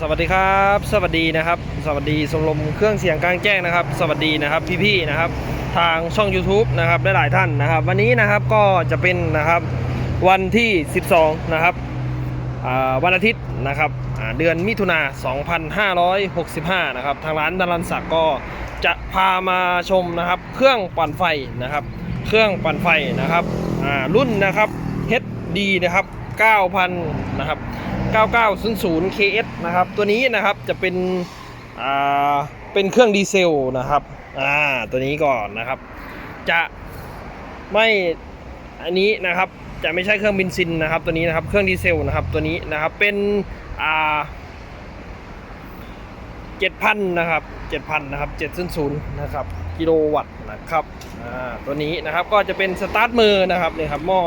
สวัสดีครับ สวัสดีนะครับ สวัสดีสมรมเครื่องเสียงกลางแจ้งนะครับ สวัสดีนะครับพี่ๆนะครับ ทางช่อง YouTube นะครับหลายๆท่านนะครับ วันนี้นะครับก็จะเป็นนะครับวันที่ 12 นะครับวันอาทิตย์นะครับเดือนมิถุนา2565 นะครับ ทางร้านดารันศักก์ก็จะพามาชมนะครับ เครื่องปั่นไฟนะครับ เครื่องปั่นไฟนะครับรุ่นนะครับ HD นะครับ 9,000 นะครับ 9900 KS นะครับ ตัวนี้นะครับจะเป็นอ่าเป็นเครื่องดีเซลนะครับอ่าตัวนี้ก่อนนะครับ จะไม่อันนี้นะครับจะไม่ใช่เครื่องบินซินนะครับ ตัวนี้นะครับเครื่องดีเซลนะครับตัวนี้นะครับเป็นอ่าเจ็ดพันนะครับเจ็ดพันนะครับเจ็ดศูนย์ศูนย์นะครับกิโลวัตต์นะครับอ่าตัวนี้นะครับก็จะเป็นสตาร์ทมือนะครับนี่ครับหม้อ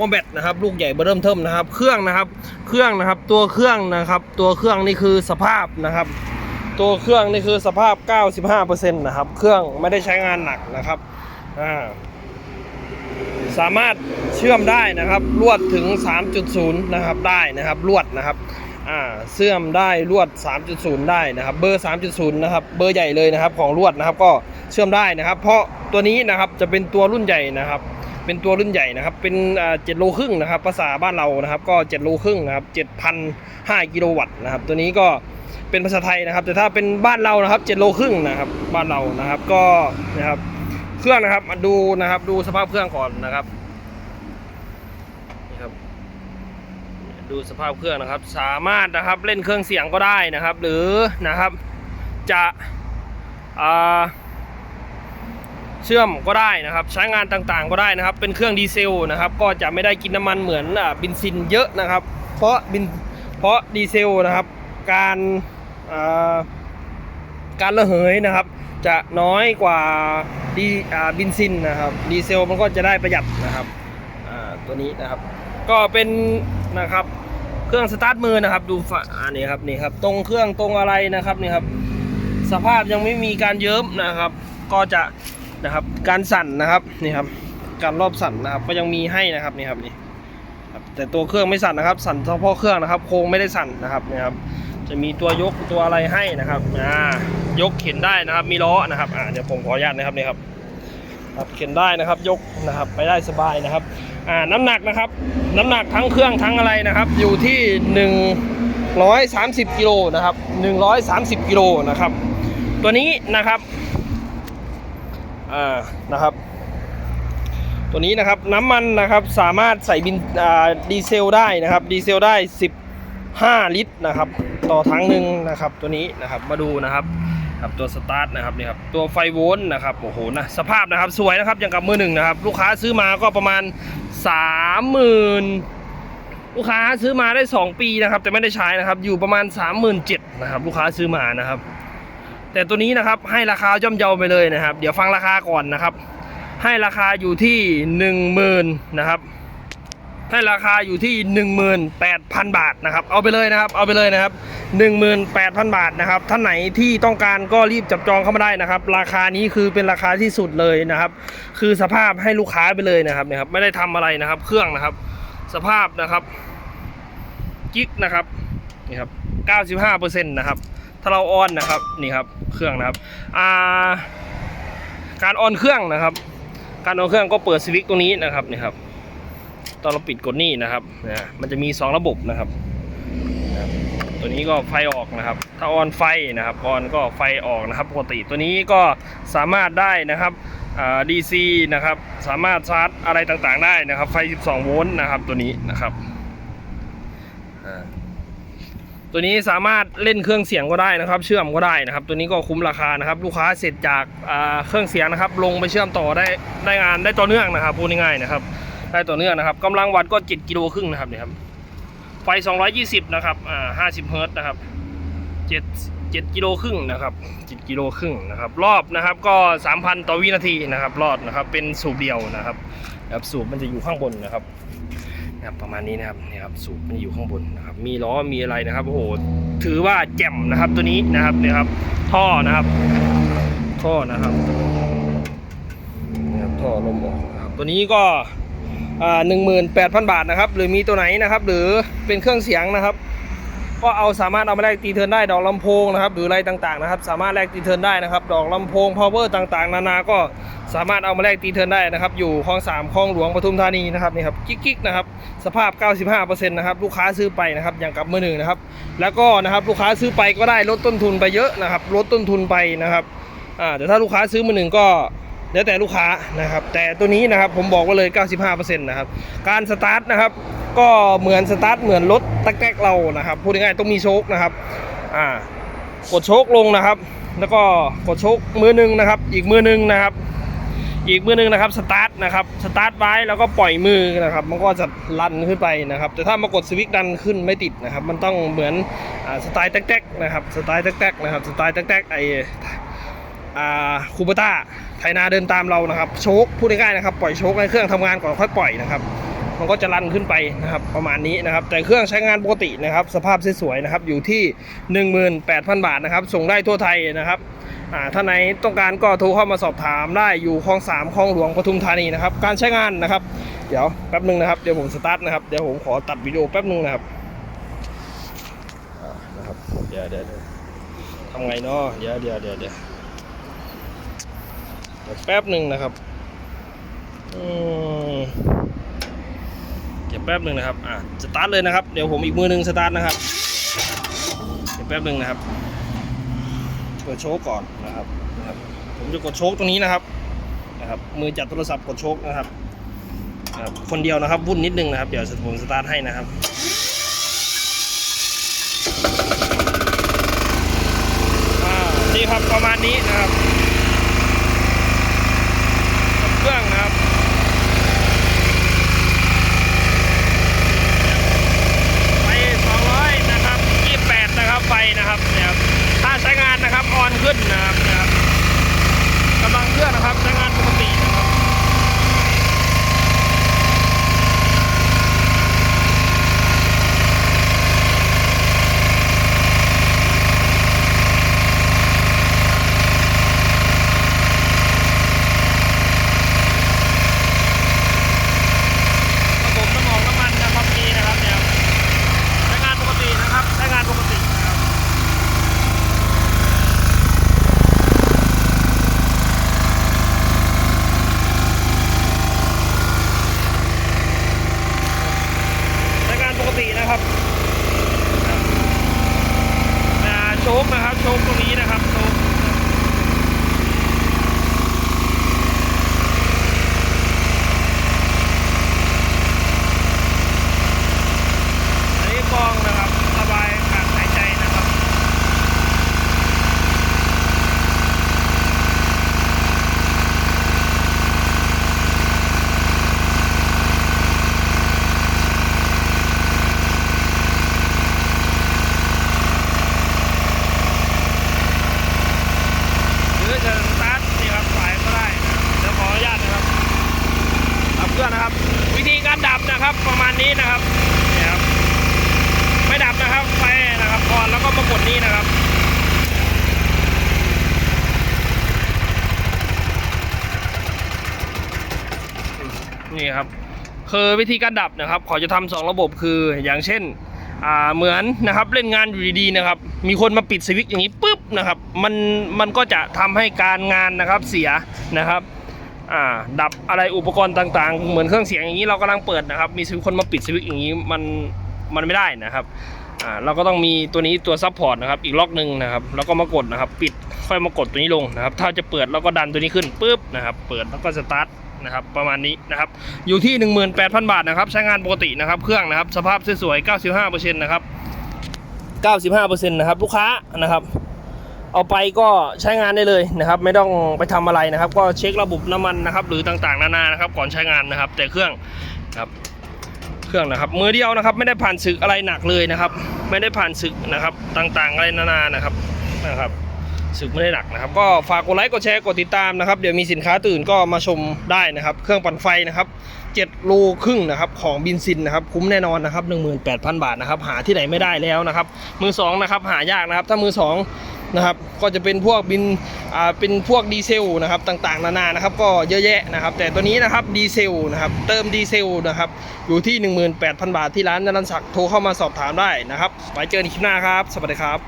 ม้อแบตนะครับลูกใหญ่เบอร์เริ่มเทิมนะครับ เครื่องนะครับ เครื่องนะครับ ตัวเครื่องนะครับ ตัวเครื่องนี่คือสภาพนะครับ ตัวเครื่องนี่คือสภาพ 95%นะครับ เครื่องไม่ได้ใช้งานหนักนะครับอ่าสามารถเชื่อมได้นะครับลวดถึง 3.0 นะครับได้นะครับลวดนะครับอ่าเชื่อมได้ลวด 3.0 ได้นะครับ เบอร์ 3.0 นะครับ เบอร์ใหญ่เลยนะครับของลวดนะครับ ก็เชื่อมได้นะครับ เพราะตัวนี้นะครับจะเป็นตัวรุ่นใหญ่นะครับ เป็นตัวรุ่นใหญ่นะครับ เป็นเจ็ดโลครึ่งนะครับ ภาษาบ้านเรานะครับ ก็เจ็ดโลครึ่งนะครับเจ็ดพันห้ากิโลวัตต์นะครับ ตัวนี้ก็เป็นภาษาไทยนะครับ แต่ถ้าเป็นบ้านเรานะครับเจ็ดโลครึ่งนะครับ บ้านเรานะครับ ก็นะครับ เครื่องนะครับมาดูนะครับ ดูสภาพเครื่องก่อนนะครับนี่ครับ ดูสภาพเครื่องนะครับ สามารถนะครับเล่นเครื่องเสียงก็ได้นะครับ หรือนะครับ จะอ่า เชื่อมก็ได้นะครับ ใช้งานต่างๆก็ได้นะครับ เป็นเครื่องดีเซลนะครับ ก็จะไม่ได้กินน้ำมันเหมือนอบินซินเยอะนะครับ เพราะบินเพราะดีเซลนะครับ การาการระเหยนะครับ จะน้อยกว่าดีบินซินนะครับ ดีเซลมันก็จะได้ประหยัดนะครับตัวนี้นะครับ ก็เป็นนะครับเครื่องสตาร์ทมือนะครับ ดูฝาอันนี้ครับนี่ครับ ตรงเครื่องตรงอะไรนะครับนี่ครับ สภาพยังไม่มีการเยิ้มนะครับ ก็จะ นะครับ การสั่นนะครับนี่ครับ การรอบสั่นนะครับก็ยังมีให้นะครับนี่ครับนี่แต่ตัวเครื่องไม่สั่นนะครับ สั่นเฉพาะเครื่องนะครับ โครงไม่ได้สั่นนะครับนี่ครับ จะมีตัวยกตัวอะไรให้นะครับอ่ายกเข็นได้นะครับ มีล้อนะครับอ่าเดี๋ยวผมขออนุญาตนะครับนี่ครับครับเข็นได้นะครับยกนะครับไปได้สบายนะครับอ่าน้ำหนักนะครับ น้ำหนักทั้งเครื่องทั้งอะไรนะครับ อยู่ที่ 130กิโลนะครับ130กิโลนะครับ ตัวนี้นะครับ อ่านะครับ ตัวนี้นะครับน้ำมันนะครับสามารถใส่บินอ่าดีเซลได้นะครับดีเซลได้ 15 ลิตรนะครับ ต่อถังหนึ่งนะครับตัวนี้นะครับมาดูนะครับครับตัวสตาร์ทนะครับนี่ครับตัวไฟโวลต์นะครับโอ้โหนะสภาพนะครับสวยนะครับอย่างกับมือหนึ่งนะครับ ลูกค้าซื้อมาก็ประมาณ 30,000 ลูกค้าซื้อมาได้ 2 ปีนะครับ แต่ไม่ได้ใช้นะครับ อยู่ประมาณ 37,000นะครับ ลูกค้าซื้อมานะครับ แต่ตัวนี้นะครับให้ราคาย่อมเยาไปเลยนะครับ เดี๋ยวฟังราคาก่อนนะครับ ให้ราคาอยู่ที่10,000นนะครับให้ราคาอยู่ที่ 18,000 บาทนะครับ เอาไปเลยนะครับ เอาไปเลยนะครับ 18,000 บาทนะครับ ท่านไหนที่ต้องการก็รีบจับจองเข้ามาได้นะครับ ราคานี้คือเป็นราคาที่สุดเลยนะครับ คือสภาพให้ลูกค้าไปเลยนะครับนี่ยครับ ไม่ได้ทำอะไรนะครับ เครื่องนะครับ สภาพนะครับ กิ๊กนะครับ นี่ครับ 95%นะครับ ถ้าเราออนนะครับนี่ครับเครื่องนะครับอ่าการออนเครื่องนะครับ การออนเครื่องก็เปิดสวิตช์ตรงนี้นะครับนี่ครับตอนเราปิดกดนี่นะครับนะมันจะมี 2 ระบบนะครับ ตัวนี้ก็ไฟออกนะครับ ถ้าออนไฟนะครับออนก็ไฟออกนะครับปกติตัวนี้ก็สามารถได้นะครับอ่า DC นะครับสามารถชาร์จอะไรต่างๆได้นะครับ ไฟ 12 โวลต์นะครับตัวนี้นะครับอ่า ตัวนี้สามารถเล่นเครื่องเสียงก็ได้นะครับ เชื่อมก็ได้นะครับ ตัวนี้ก็คุ้มราคานะครับ ลูกค้าเสร็จจากาเครื่องเสียงนะครับ ลงไปเชื่อมต่อได้ได้งานได้ต่อเนื่องนะครับพูดง่ายๆนะครับได้ต่อเนื่องนะครับกำลังวัดก็ 7 กิโลครึ่งนะครับเนี่ยครับไฟ 220 นะครับอ่า50 เฮิร์ตซ์นะครับ7 7กิโลครึ่งนะครับ7กิโลครึ่งนะครับรอบนะครับก็ 3,000 ต่อวินาทีนะครับรอบนะครับเป็นสูบเดียวนะครับนะครับสูบมันจะอยู่ข้างบนนะครับ นะครับประมาณนี้นะครับนี่ครับสูบมันอยู่ข้างบนนะครับ มีล้อมีอะไรนะครับโอ้โหถือว่าแจ่มนะครับตัวนี้นะครับนี่ครับ ท่อนะครับ ท่อนะครับนี่ครับท่อลมออกนะครับตัวนี้ก็หนึ่งหมื่นแปดพันบาทนะครับ หรือมีตัวไหนนะครับ หรือเป็นเครื่องเสียงนะครับ ก็เอาสามารถเอามาแลกตีเทินได้ดอกลำโพงนะครับหรืออะไรต่างๆนะครับ สามารถแลกตีเทินได้นะครับ ดอกลำโพงพาวเวอร์ต่างๆ นานาก็สามารถเอามาแลกตีเทินได้นะครับ อยู่คลองสามคลองหลวงปทุมธานีนะครับนี่ครับกิ๊กๆนะครับสภาพ 95%นะครับลูกค้าซื้อไปนะครับอย่างกับมือหนึ่งนะครับ แล้วก็นะครับลูกค้าซื้อไปก็ได้ลดต้นทุนไปเยอะนะครับลดต้นทุนไปนะครับอ่าแต่ถ้าลูกค้าซื้อมือหนึ่งก็ แล้วแต่ลูกค้านะครับ แต่ตัวนี้นะครับผมบอกว่าเลย 95%นะครับ การสตาร์ทนะครับก็เหมือนสตาร์ทเหมือนรถตักแตกเรานะครับ พูดง่ายๆต้องมีโชคนะครับอ่ากดโชคลงนะครับ แล้วก็กดโชคมือหนึ่งนะครับ อีกมือหนึ่งนะครับ อีกมือหนึ่งนะครับสตาร์ทนะครับสตาร์ทไว้แล้วก็ปล่อยมือนะครับ มันก็จะลันขึ้นไปนะครับ แต่ถ้ามากดสวิตช์ดันขึ้นไม่ติดนะครับ มันต้องเหมือนสไตล์แต๊กๆนะครับสไตล์แต๊กๆนะครับสไตล์แต๊กๆไออาคูเปต้า ไทนาเดินตามเรานะครับ โชคพูดง่ายๆนะครับ ปล่อยโชคให้เครื่องทำงานก่อนค่อยปล่อยนะครับ มันก็จะรันขึ้นไปนะครับ ประมาณนี้นะครับ แต่เครื่องใช้งานปกตินะครับ สภาพสวยๆนะครับ อยู่ที่ 18,000 บาทนะครับ ส่งได้ทั่วไทยนะครับอ่าถ้าไหนต้องการก็โทรเข้ามาสอบถามได้อยู่คลองสามคลองหลวงปทุมธานีนะครับ การใช้งานนะครับ เดี๋ยวแป๊บหนึ่งนะครับ เดี๋ยวผมสตาร์ทนะครับ เดี๋ยวผมขอตัดวิดีโอแป๊บหนึ่งนะครับนะครับ เดี๋ยวเดี๋ยวทำไงเนาะเดี๋ยวเดี๋ยวเดี๋ยวเดี๋ยว แป๊บหนึ่งนะครับเดี๋ยวแป๊บหนึ่งนะครับ อ่าสตาร์ทเลยนะครับ เดี๋ยวผมอีกมือหนึ่งสตาร์ทนะครับ เดี๋ยวแป๊บหนึ่งนะครับ กดโชกก่อนนะครับนะครับ ผมจะกดโชกตรงนี้นะครับ นะครับ มือจับโทรศัพท์กดโชกนะครับนะครับ คนเดียวนะครับ วุ่นนิดนึงนะครับ เดี๋ยวผมสตาร์ทให้นะครับอ่านี่ครับประมาณนี้นะครับ คือวิธีการดับนะครับเขาจะทำสองระบบคืออย่างเช่นเหมือนนะครับเล่นงานอยู่ดีๆนะครับ มีคนมาปิดสวิตช์อย่างนี้ปุ๊บนะครับมันมันก็จะทำให้การงานนะครับเสียนะครับดับอะไรอุปกรณ์ต่างๆ เหมือนเครื่องเสียงอย่างนี้เรากำลังเปิดนะครับ มีคนมาปิดสวิตช์อย่างนี้มันมันไม่ได้นะครับเราก็ต้องมีตัวนี้ตัวซับพอร์ตนะครับอีกล็อกหนึ่งนะครับแล้วก็มากดนะครับ ปิดค่อยมากดตัวนี้ลงนะครับ ถ้าจะเปิดเราก็ดันตัวนี้ขึ้นปุ๊บนะครับ เปิดแล้วก็สตาร์ท นะครับประมาณนี้นะครับอยู่ที่ 18,000 บาทนะครับใช้งานปกตินะครับเครื่องนะครับสภาพสวยๆ95%นะครับ95%นะครับลูกค้านะครับ เอาไปก็ใช้งานได้เลยนะครับ ไม่ต้องไปทำอะไรนะครับ ก็เช็คระบบน้ำมันนะครับ หรือต่างๆนานานะครับ ก่อนใช้งานนะครับ แต่เครื่องครับเครื่องนะครับมือเดียวนะครับ ไม่ได้ผ่านศึกอะไรหนักเลยนะครับ ไม่ได้ผ่านศึกนะครับ ต่างๆอะไรนานานะครับนะครับ สึกไม่ได้หนักนะครับ ก็ฝากกดไลค์กดแชร์กดติดตามนะครับ เดี๋ยวมีสินค้าตื่นก็มาชมได้นะครับ เครื่องปั่นไฟนะครับ7โลครึ่งนะครับของบินซินนะครับคุ้มแน่นอนนะครับ 18,000 บาทนะครับ หาที่ไหนไม่ได้แล้วนะครับ มือสองนะครับหายากนะครับ ถ้ามือสองนะครับก็จะเป็นพวกบินอ่าเป็นพวกดีเซลนะครับต่างๆ นานานะครับ ก็เยอะแยะนะครับ แต่ตัวนี้นะครับดีเซลนะครับเติมดีเซลนะครับอยู่ที่ 18,000 บาทที่ร้านนรันศักดิ์โทรเข้ามาสอบถามได้นะครับไว้เจอกันคลิปหน้าครับ สวัสดีครับ